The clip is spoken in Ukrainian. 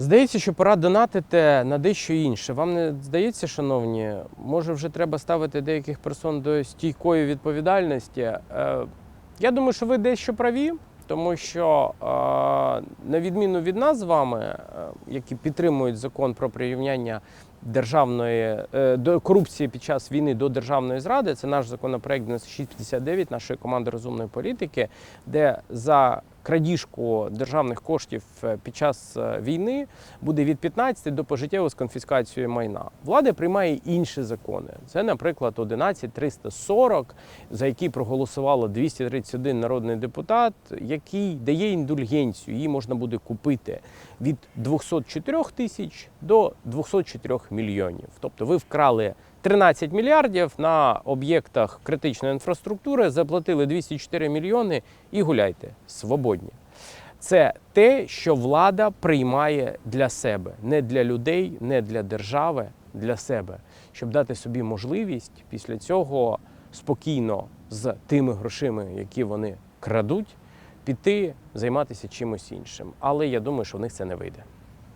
Здається, що пора донатити на дещо інше. Вам не здається, шановні, може вже треба ставити деяких персон до стійкої відповідальності. Е, Я думаю, що ви дещо праві, тому що е, на відміну від нас з вами, е, які підтримують закон про прирівняння державної е, до корупції під час війни до державної зради, це наш законопроект 9659 нашої команди розумної політики, де за крадіжку державних коштів е, під час е, війни буде від 15 до пожиттєвої з конфіскацією майна. Влада приймає інші закони. Це, наприклад, 11340, за який проголосувало 231 народний депутат, який дає індульгенцію. Її можна буде купити від 204 тисяч до 204 мільйонів. Тобто ви вкрали 13 мільярдів на об'єктах критичної інфраструктури, заплатили 204 мільйони і гуляйте свободні. Це те, що влада приймає для себе, не для людей, не для держави, для себе, щоб дати собі можливість після цього спокійно з тими грошима, які вони крадуть, піти займатися чимось іншим. Але я думаю, що в них це не вийде.